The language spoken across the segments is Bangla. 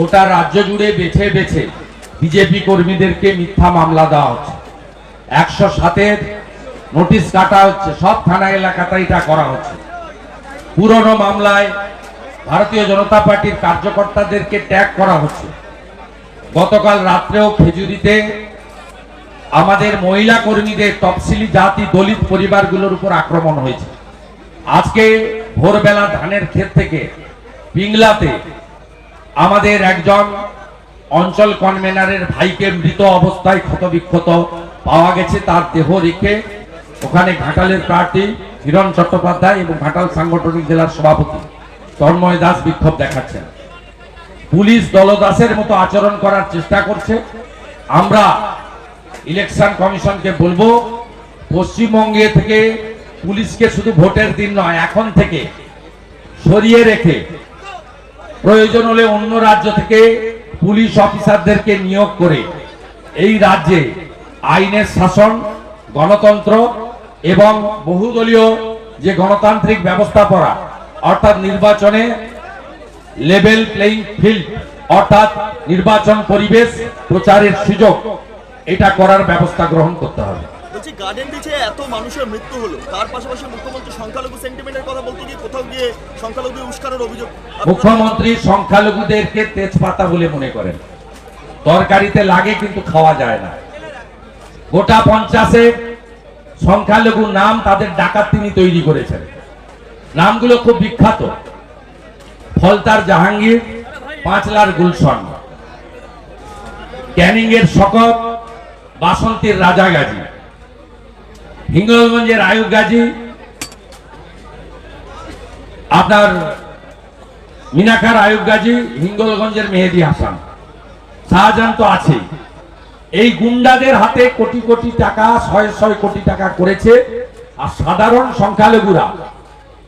গোটা রাজ্য জুড়ে বেছে বেছে বিজেপি কর্মীদেরকে মিথ্যা মামলা দেওয়া হচ্ছে। একশো সাতের নোটিশ কাটা হচ্ছে, সব থানা এলাকাতে এটা করা হচ্ছে। পুরনো মামলায় ভারতীয় জনতা পার্টির কার্যকর্তাদেরকে ট্যাগ করা হচ্ছে। গতকাল রাত্রেও খেজুরিতে আমাদের মহিলা কর্মীদের তফসিলি জাতি দলিত পরিবারগুলোর উপর আক্রমণ হয়েছে। আজকে ভোরবেলা ধানের ক্ষেত থেকে পিংলাতে আমাদের একজন অঞ্চল কনভেনারের ভাইকে মৃত অবস্থায় ক্ষতবিক্ষত পাওয়া গেছে, তার দেহ রেখে ওখানে ঘাটালের প্রার্থী হিরণ চট্টোপাধ্যায় এবং ঘাটাল সাংগঠনিক জেলার সভাপতি তন্ময় দাস বিক্ষোভ দেখাচ্ছেন। পুলিশ দলদাসের মতো আচরণ করার চেষ্টা করছে। আমরা ইলেকশন কমিশনকে বলব, পশ্চিমবঙ্গে থেকে পুলিশকে শুধু ভোটের দিন নয়, এখন থেকে সরিয়ে রেখে প্রয়োজন হলে অন্য রাজ্য থেকে পুলিশ অফিসারদেরকে নিয়োগ করে এই রাজ্যে আইনের শাসন, গণতন্ত্র এবং বহুদলীয় যে গণতান্ত্রিক ব্যবস্থাপনা, অর্থাৎ নির্বাচনে লেভেল প্লেইং ফিল্ড অর্থাৎ নির্বাচন পরিবেশ প্রচারের সুযোগ, এটা করার ব্যবস্থা গ্রহণ করতে হবে। গার্ডেন বিচে এত মানুষের মৃত্যু হলো। তার পাশাপাশি মুখ্যমন্ত্রী সংখ্যালঘু সেন্টিমেন্টের কথা বলতে গিয়ে কোথাও গিয়ে সংখ্যালঘু উস্কানের অভিযোগ মুখ্যমন্ত্রী সংখ্যালঘুদেরকে তেজপাতা বলে মনে করেন। তরকারিতে লাগে কিন্তু খাওয়া যায় না। গোটা পঞ্চাশে সংখ্যালঘু নাম তাদের ডাকাত তিনি তৈরি করেছেন। নামগুলো খুব বিখ্যাত। ফলতার জাহাঙ্গীর, পাঁচলার গুলশন। ক্যানিং এর শকত, বাসন্তীর রাজা গাজী হিঙ্গলগঞ্জের আয়ুব গাজী, আপনার মিনাখার আয়ুব গাজী, হিঙ্গলগঞ্জের মেহেদি হাসান। শাহজাহান তো আছে এই গুন্ডাদের হাতে কোটি কোটি টাকা, ছয় ছয় কোটি টাকা করেছে, আর সাধারণ সংখ্যালঘুরা,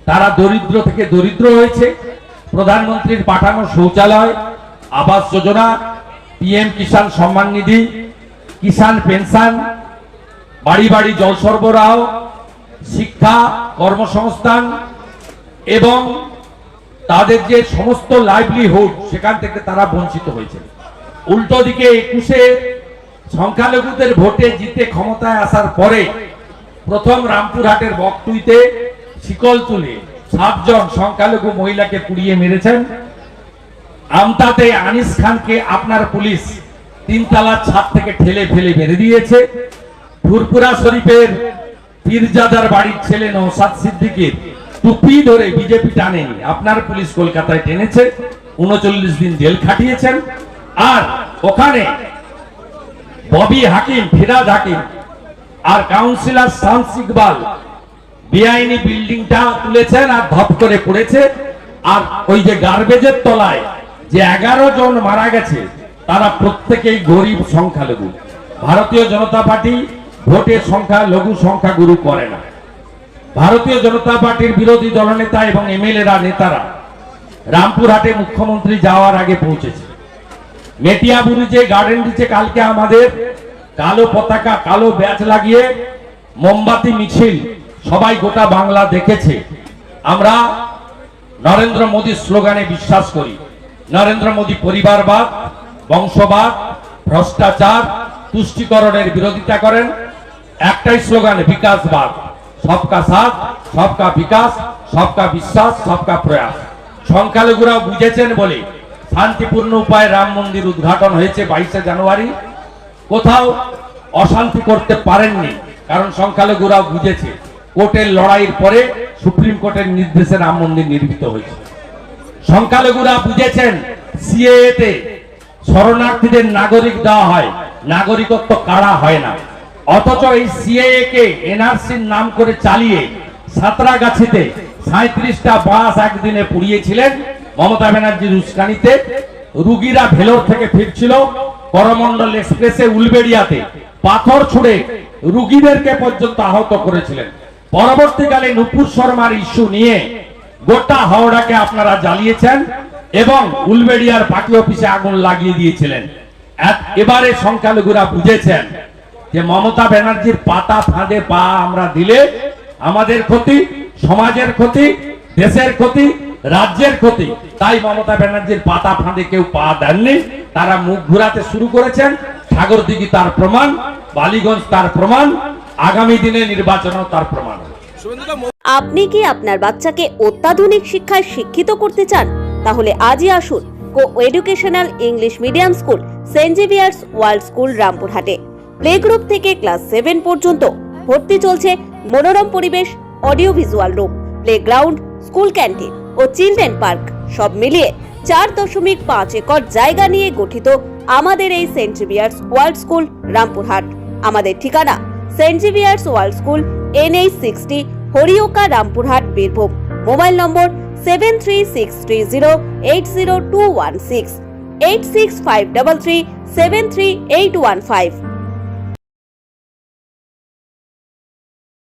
তারা দরিদ্র থেকে দরিদ্র হয়েছে। প্রধানমন্ত্রীর পাঠানো শৌচালয়, আবাস যোজনা, পিএম কিষাণ সম্মান নিধি, কিষাণ পেনশন বাড়ি বাড়ি জল সরবরাহ, শিক্ষা, কর্মসংস্থান এবং তাদের যে সমস্ত লাইভলিহুড সেখান থেকে তারা বঞ্চিত হয়েছে। উল্টো দিকে একুশে সংখ্যালঘুদের ভোটে জিতে ক্ষমতায় আসার পরে প্রথম রামপুরহাটের বকটুইতে শিকল তুলে সাতজন সংখ্যালঘু মহিলাকে পুড়িয়ে মেরেছেন। আমতাতে আনিস খানকে আপনার পুলিশ তিনতলার ছাদ থেকে ঠেলে ফেলে মেরে দিয়েছে। ফুরপুরা শরীফের পীরজাদার বাড়ির ছেলে নৌসাদ সিদ্দিকের টুপি ধরে বিজেপি টানেনি আপনার পুলিশ কলকাতায় টেনেছে, উনচল্লিশ দিন জেল খাটিয়েছেন, আর ওখানে ববি হাকিম ফিরাজ হাকিম আর কাউন্সিলর শামস ইকবাল বেআইনি বিল্ডিংটা তুলেছেন আর ধপ করে পড়েছে। আর ওই যে গার্বেজের তলায় যে এগারো জন মারা গেছে, তারা প্রত্যেকেই গরিব সংখ্যালঘু। ভারতীয় জনতা পার্টি ভোটের সংখ্যা, লঘু সংখ্যা গুরু করে না। ভারতীয় জনতা পার্টির বিরোধী দলনেতা এবং এমএলএরা নেতারা রামপুরহাটে মুখ্যমন্ত্রী যাওয়ার আগে পৌঁছেছে। মেটিয়া বুরুজে গার্ডেন দিচ্ছে কালকে আমাদের, কালো পতাকা, কালো ব্যাচ লাগিয়ে মোমবাতি, মিছিল, সবাই গোটা বাংলা দেখেছে। আমরা নরেন্দ্র মোদীর স্লোগানে বিশ্বাস করি। নরেন্দ্র মোদী পরিবারবাদ, বংশবাদ, ভ্রষ্টাচার, তুষ্টিকরণের বিরোধিতা করেন। একটাই স্লোগান বিকাশবাদ সবকা সাথ, সবকা বিকাশ, সবকা বিশ্বাস, সবকা প্রয়াস। সংখ্যালঘুরা বুঝেছেন বলে শান্তিপূর্ণ উপায়ে রাম মন্দির উদ্ঘাটন হয়েছে বাইশে জানুয়ারি। কোথাও অশান্তি করতে পারেননি, কারণ সংখ্যালঘুরাও বুঝেছে, কোর্টের লড়াইয়ের পরে সুপ্রিম কোর্টের নির্দেশে রাম মন্দির নির্মিত হয়েছে। সংখ্যালঘুরা বুঝেছেন সিএতে শরণার্থীদের নাগরিক দেওয়া হয়, নাগরিকত্ব কারা হয় না। অথচ এই সিএএ কে এনআরসির নাম করে চালিয়ে সাঁতরাগাছিতে সাঁত্রিশটা বাস একদিনে পুড়িয়েছিলেন। মমতা ব্যানার্জির উস্কানিতে রুগীরা ভেলোর থেকে ফিরছিল। করমন্ডল এক্সপ্রেসে উলবেড়িয়াতে পাথর ছুড়ে রুগীদেরকে পর্যন্ত আহত করেছিলেন। পরবর্তীকালে নুপুর শর্মার ইস্যু নিয়ে গোটা হাওড়াকে আপনারা জ্বালিয়েছেন এবং উলবেড়িয়ার পার্টি অফিসে আগুন লাগিয়ে দিয়েছিলেন। এবারে সংখ্যালঘুরা বুঝেছেন যে মমতা ব্যানার্জির পাতা ফাঁদে পা আমরা দিলে আমাদের ক্ষতি, সমাজের ক্ষতি, দেশের ক্ষতি, রাজ্যের ক্ষতি। তাই মমতা ব্যানার্জির পাতা ফাঁদে কেউ পা দেননি। তারা মুখ ঘুরাতে শুরু করেছেন। সাগরদিঘি তার প্রমাণ, বালিগঞ্জ তার প্রমাণ, আগামী দিনে নির্বাচনেও তার প্রমাণ আপনি কি আপনার বাচ্চাকে অত্যাধুনিক শিক্ষায় শিক্ষিত করতে চান? তাহলে আজই আসুন coeducational English medium school, Saint Xavier's world school, রামপুরহাটে। Play group থেকে ক্লাস সেভেন পর্যন্ত ভর্তি চলছে মনোরম পরিবেশ audio visual room playground school canteen ও চিলড্রেন পার্ক সব মিলিয়ে চার দশমিক পাঁচ একর জায়গা নিয়ে গঠিত আমাদের এই Saint Xavier's world school Rampurhat. আমাদের ঠিকানা Saint Xavier's world school N H sixty Harioka, Rampurhat, Birbhum. Mobile number seven three six three zero eight zero two one six, eight six five double three seven three eight one five.